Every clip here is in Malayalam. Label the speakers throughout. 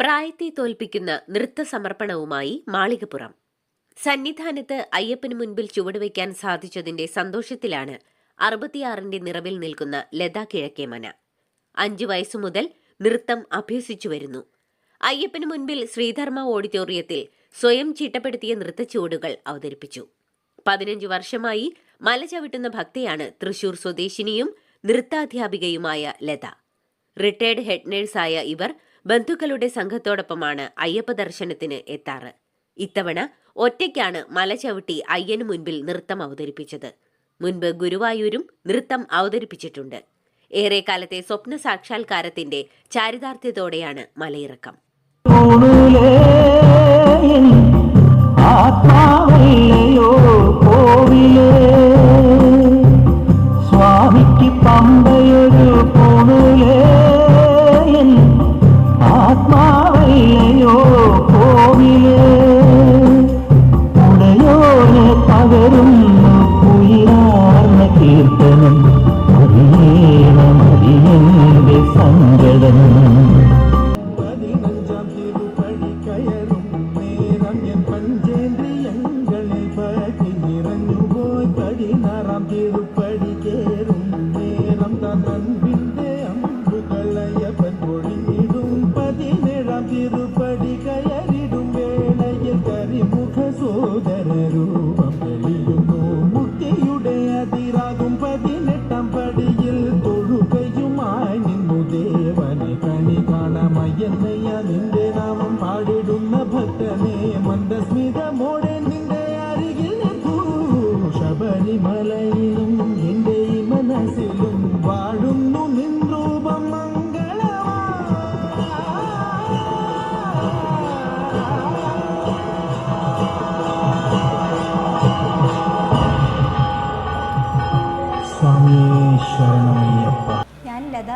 Speaker 1: പ്രായത്തെ തോൽപ്പിക്കുന്ന നൃത്തസമർപ്പണവുമായി മാളികപ്പുറം. സന്നിധാനത്ത് അയ്യപ്പന് മുൻപിൽ ചുവടുവയ്ക്കാൻ സാധിച്ചതിന്റെ സന്തോഷത്തിലാണ് അറുപത്തിയാറിന്റെ നിറവിൽ നിൽക്കുന്ന ലത കിഴക്കേമന അഞ്ചു വയസ്സു മുതൽ നൃത്തം അഭ്യസിച്ചു വരുന്നു. അയ്യപ്പന് മുൻപിൽ ശ്രീധർമ്മ ഓഡിറ്റോറിയത്തിൽ സ്വയം ചിട്ടപ്പെടുത്തിയ നൃത്തച്ചുവടുകൾ അവതരിപ്പിച്ചു. പതിനഞ്ചു വർഷമായി മല ചവിട്ടുന്ന ഭക്തയാണ് തൃശൂർ സ്വദേശിനിയും നൃത്താധ്യാപികയുമായ ലത. റിട്ടയർഡ് ഹെഡ് നേഴ്സായ ഇവർ ബന്ധുക്കളുടെ സംഘത്തോടൊപ്പമാണ് അയ്യപ്പ ദർശനത്തിന് എത്താറ്. ഇത്തവണ ഒറ്റയ്ക്കാണ് മല ചവിട്ടി അയ്യനു മുൻപിൽ നൃത്തം അവതരിപ്പിച്ചത്. മുൻപ് ഗുരുവായൂരും നൃത്തം അവതരിപ്പിച്ചിട്ടുണ്ട്. ഏറെക്കാലത്തെ സ്വപ്ന സാക്ഷാത്കാരത്തിന്റെ ചാരിതാർത്ഥ്യത്തോടെയാണ് മലയിറക്കം.
Speaker 2: സ്വാമിക്ക് പമ്പയൊരു ആത്മാവല്ലയോ കോവിൽ ഉടയോനെ പകരുന്നു കുയിലാർന്ന കീർത്തനം. അറിയണമറിയന്റെ സങ്കടം. കാണമയ്യന്നയ്യ നിന്റെ നാമം പാടിടുന്ന ഭക്തനെ മന്ദസ്മിതമോടെ നിന്റെ അരികിൽ നിൽക്കൂ. ശബരിമലയിലും എന്റെ മനസ്സിലും വാഴുന്നു നിൻ രൂപം
Speaker 3: ഞാൻ ലത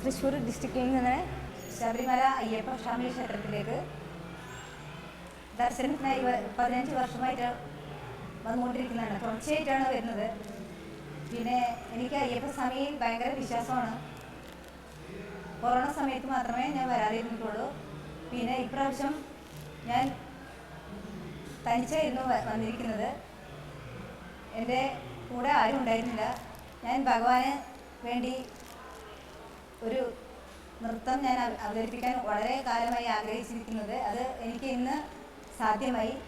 Speaker 3: തൃശ്ശൂർ ഡിസ്ട്രിക്റ്റിൽ നിന്ന് ശബരിമല അയ്യപ്പ സ്വാമി ക്ഷേത്രത്തിലേക്ക് ദർശനത്തിനായി പതിനഞ്ച് വർഷമായിട്ട് വന്നുകൊണ്ടിരിക്കുന്നതാണ്. തുടർച്ചയായിട്ടാണ് വരുന്നത്. പിന്നെ എനിക്ക് അയ്യപ്പ സ്വാമിയിൽ ഭയങ്കര വിശ്വാസമാണ്. കൊറോണ സമയത്ത് മാത്രമേ ഞാൻ വരാതിരുന്നിട്ടുള്ളൂ. പിന്നെ ഇപ്രാവശ്യം ഞാൻ തനിച്ചായിരുന്നു വന്നിരിക്കുന്നത്. എന്റെ കൂടെ ആരും ഉണ്ടായിരുന്നില്ല. ഞാൻ ഭഗവാന് വേണ്ടി ഒരു നൃത്തം ഞാൻ അവ- അവതരിപ്പിക്കാൻ വളരെ കാലമായി ആഗ്രഹിച്ചിരിക്കുന്നത്. അത് എനിക്ക് ഇന്ന് സാധ്യമായി.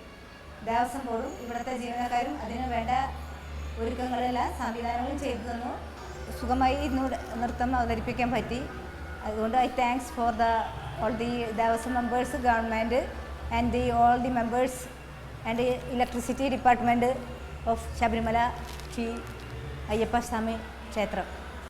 Speaker 3: ദേവസ്വം ബോർഡും ഇവിടുത്തെ ജീവനക്കാരും അതിന് വേണ്ട ഒരുക്കങ്ങളെല്ലാം സംവിധാനങ്ങളും ചെയ്തു തന്നു. സുഖമായി ഇന്ന് നൃത്തം അവതരിപ്പിക്കാൻ പറ്റി. അതുകൊണ്ട് I thanks for the all the Devaswom members government and the all the members and electricity department of Sabarimala Sri Ayyappaswamy ക്ഷേത്രം.